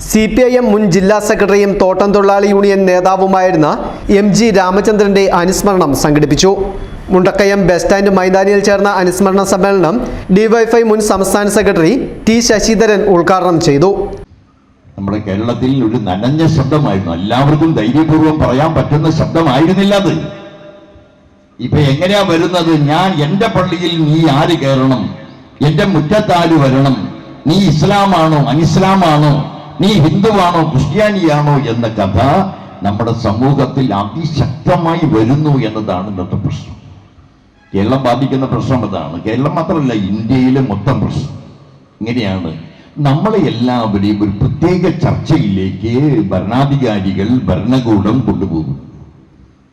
C P I M മുൻ ജില്ലാ സെക്രട്ടറിയും തോട്ടം തൊഴിലാളി യൂണിയൻ നേതാവുമായിരുന്ന എം ജി രാമചന്ദ്രന്റെ അനുസ്മരണം സംഘടിപ്പിച്ചു. മുണ്ടക്കയം ബസ് സ്റ്റാൻഡ് മൈതാനിയിൽ ചേർന്ന അനുസ്മരണ സമ്മേളനം ഡിവൈഫൈ മുൻ സംസ്ഥാന സെക്രട്ടറി ടി ശശിധരൻ ഉദ്ഘാടനം ചെയ്തു. നമ്മുടെ കേരളത്തിൽ ഒരു നനഞ്ഞ ശബ്ദമായിരുന്നു. എല്ലാവർക്കും ധൈര്യപൂർവം പറയാൻ പറ്റുന്ന ശബ്ദമായിരുന്നില്ല അത്. ഇപ്പൊ എങ്ങനെയാ വരുന്നത്? ഞാൻ എന്റെ പള്ളിയിൽ നീ ആര് കയറണം? എന്റെ മുറ്റത്താര് വരണം? നീ ഇസ്ലാമാണോ അനിസ്ലാമാണോ? നീ ഹിന്ദുവാണോ ക്രിസ്ത്യാനിയാണോ എന്ന കഥ നമ്മുടെ സമൂഹത്തിൽ അതിശക്തമായി വരുന്നു എന്നതാണ് ഇന്നത്തെ പ്രശ്നം. കേരളം ബാധിക്കുന്ന പ്രശ്നം അതാണ്. കേരളം മാത്രമല്ല ഇന്ത്യയിലെ മൊത്തം പ്രശ്നം. ഇങ്ങനെയാണ് നമ്മളെ എല്ലാവരെയും ഒരു പ്രത്യേക ചർച്ചയിലേക്ക് ഭരണാധികാരികൾ ഭരണകൂടം കൊണ്ടുപോകും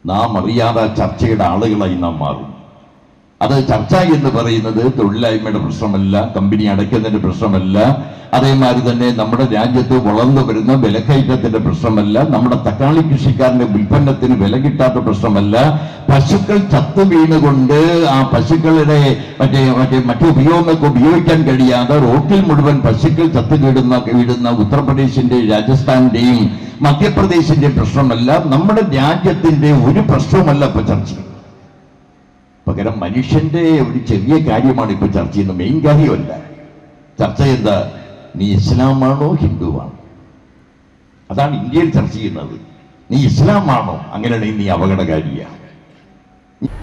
നാം അറിയാതെ ചർച്ചയുടെ ആളുകളായി നാം മാറും. അത് ചർച്ച എന്ന് പറയുന്നത് തൊഴിലില്ലായ്മയുടെ പ്രശ്നമല്ല കമ്പനി അടയ്ക്കുന്നതിന്റെ പ്രശ്നമല്ല. അതേമാതിരി തന്നെ നമ്മുടെ രാജ്യത്ത് വളർന്നു വരുന്ന വിലക്കയറ്റത്തിന്റെ പ്രശ്നമല്ല. നമ്മുടെ തക്കാളി കൃഷിക്കാരന്റെ ഉൽപ്പന്നത്തിന് വില കിട്ടാത്ത പ്രശ്നമല്ല. പശുക്കൾ ചത്തു വീണുകൊണ്ട് ആ പശുക്കളുടെ മറ്റേ മറ്റേ മറ്റു ഉപയോഗങ്ങൾക്ക് ഉപയോഗിക്കാൻ കഴിയാതെ റോട്ടിൽ മുഴുവൻ പശുക്കൾ ചത്തു വീടുന്ന വീടുന്ന ഉത്തർപ്രദേശിന്റെയും രാജസ്ഥാന്റെയും മധ്യപ്രദേശിന്റെ പ്രശ്നമല്ല. നമ്മുടെ രാജ്യത്തിന്റെ ഒരു പ്രശ്നവുമല്ല ഇപ്പൊ ചർച്ച. പകരം മനുഷ്യന്റെ ഒരു ചെറിയ കാര്യമാണ് ഇപ്പൊ ചർച്ച ചെയ്യുന്നത്. മെയിൻ കാര്യമല്ല. ചർച്ച എന്താ നീ ഇസ്ലാമാണോ ഹിന്ദുവാണോ? അതാണ് ഇന്ത്യയിൽ ചർച്ച ചെയ്യുന്നത്. നീ ഇസ്ലാമാണോ? അങ്ങനെയാണെങ്കിൽ നീ അപകടകാരിയാണ്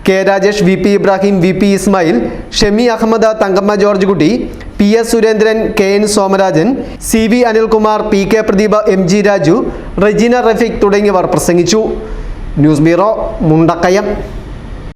K Rajesh V P Ibrahim V P Ismail Shemi Ahammad Thankamma George Kutty P S Surendran K N Somarajan C V Anilkumar P K Pradeep M G Raju Rajeena Rafeeq തുടങ്ങിയവർ പ്രസംഗിച്ചു. News bureau Mundakayam.